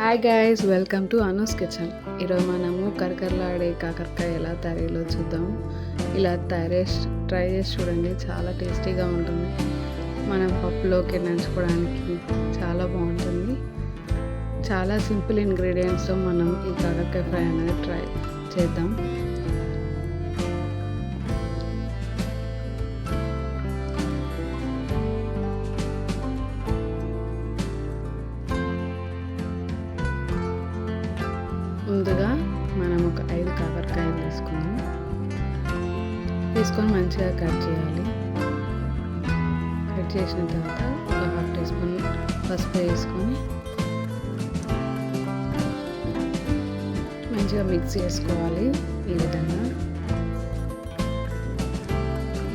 Hi guys welcome to Anu's kitchen ఈరోజు మనము కరకరలాడే కాకరకాయ ఎలా తయారీలో చూద్దాం. ఇలా తయారీ ట్రై చేసి చూడండి చాలా టేస్టీగా ఉంటుంది. మనం పప్పులోకి నంచుకోవడానికి చాలా బాగుంటుంది. చాలా సింపుల్ ఇంగ్రీడియంట్స్తో మనం ఈ కాకరకాయ ఫ్రై అనేది ట్రై చేద్దాం. తీసుకొని మంచిగా కట్ చేయాలి. కట్ చేసిన తర్వాత ఒక హాఫ్ టీ స్పూన్ పసుపు వేసుకొని మంచిగా మిక్స్ చేసుకోవాలి ఈ విధంగా.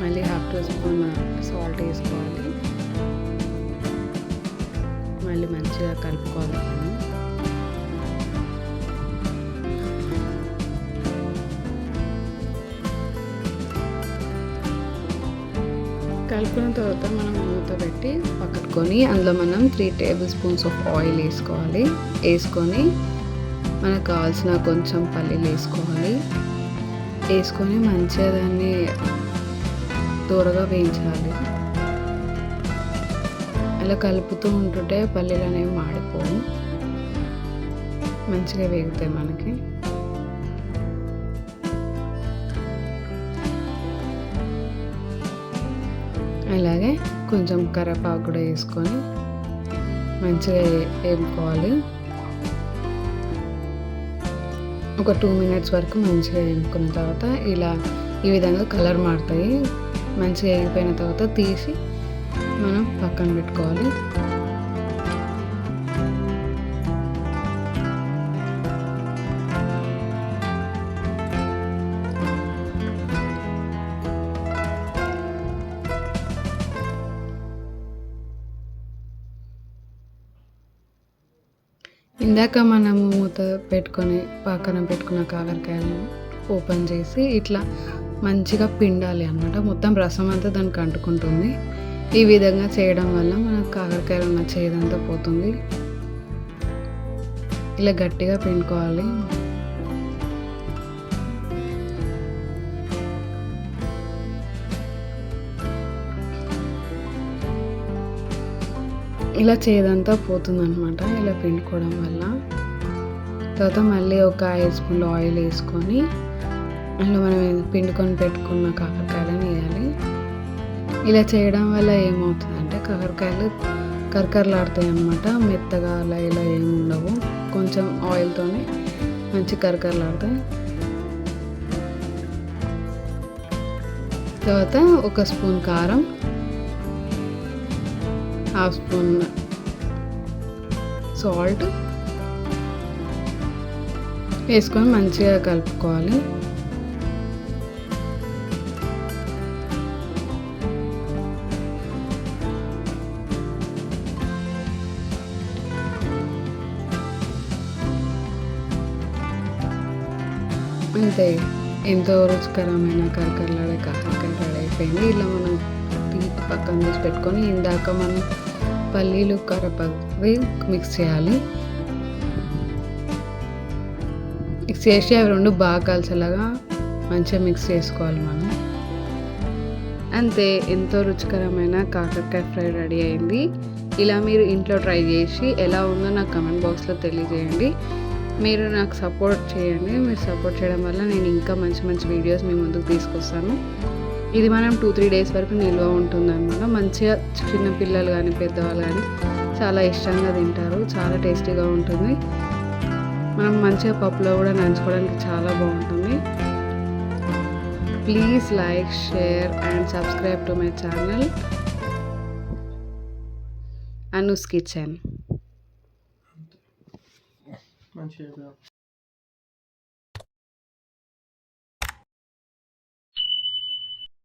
మళ్ళీ హాఫ్ టీ స్పూన్ సాల్ట్ వేసుకోవాలి. మళ్ళీ మంచిగా కలుపుకోవాలి. కలుపుకున్న తర్వాత మనం మూత పెట్టి పక్కట్టుకొని అందులో మనం three tablespoons of oil వేసుకోవాలి. వేసుకొని మనకు కావాల్సిన కొంచెం పల్లీలు వేసుకోవాలి. వేసుకొని మంచిగా దాన్ని దూరగా వేయించాలి. అలా కలుపుతూ ఉంటుంటే పల్లీలు అనేవి మాడిపోవు. మంచిగా వేగుతాయి మనకి. అలాగే కొంచెం కరివేపాకు కూడా వేసుకొని మంచిగా వేపుకోవాలి. ఒక టూ మినిట్స్ వరకు మంచిగా వేపుకున్న తర్వాత ఇలా ఈ విధంగా కలర్ మారుతాయి. మంచిగా వేగిపోయిన తర్వాత తీసి మనం పక్కన పెట్టుకోవాలి. ఇందాక మనము మూత పెట్టుకొని పక్కన పెట్టుకున్న కాకరకాయలను ఓపెన్ చేసి ఇట్లా మంచిగా పిండాలి అనమాట మొత్తం రసం అంతా దానికి అంటుకుంటుంది. ఈ విధంగా చేయడం వల్ల మనకు కాకరకాయలు ఉన్న చేదంతా పోతుంది. ఇలా గట్టిగా పిండుకోవాలి. ఇలా చేదంతా పోతుందనమాట ఇలా పిండుకోవడం వల్ల. తర్వాత మళ్ళీ ఒక ఐదు స్పూన్లు ఆయిల్ వేసుకొని అందులో మనం పిండుకొని పెట్టుకున్న కాకరకాయలను వేయాలి. ఇలా చేయడం వల్ల ఏమవుతుందంటే కాకరకాయలు కరకరలాడతాయి అన్నమాట మెత్తగా అలా ఇలా ఏమి ఉండవు. కొంచెం ఆయిల్తోనే మంచి కరకరలాడతాయి. తర్వాత ఒక స్పూన్ కారం హాఫ్ స్పూన్ సాల్ట్ వేసుకొని మంచిగా కలుపుకోవాలి. అంతే ఎంతో రుచికరమైన కరకరలాడే కాకరకాయ రెడీ అయిపోయింది. ఇలా మనం తీపి పక్కన తీసి పెట్టుకొని ఇందాక మనం పల్లీలు కరపవి మిక్స్ చేయాలి. మిక్స్ చేసి అవి రెండు బాగా కలిసేలాగా మంచిగా మిక్స్ చేసుకోవాలి మనం. అంతే ఎంతో రుచికరమైన కాకరకాయ ఫ్రై రెడీ అయింది. ఇలా మీరు ఇంట్లో ట్రై చేసి ఎలా ఉందో నాకు కమెంట్ బాక్స్లో తెలియజేయండి. మీరు నాకు సపోర్ట్ చేయండి. మీరు సపోర్ట్ చేయడం వల్ల నేను ఇంకా మంచి మంచి వీడియోస్ మీ ముందుకు తీసుకొస్తాను. ఇది మనం టూ త్రీ డేస్ వరకు నిల్వ ఉంటుంది అనమాట మంచిగా చిన్న పిల్లలు కానీ పెద్దవాళ్ళు కానీ చాలా ఇష్టంగా తింటారు. చాలా టేస్టీగా ఉంటుంది. మనం మంచిగా పప్పులో కూడా నంచుకోవడానికి చాలా బాగుంటుంది. Please like share and subscribe to my channel Anu's kitchen మంచిగా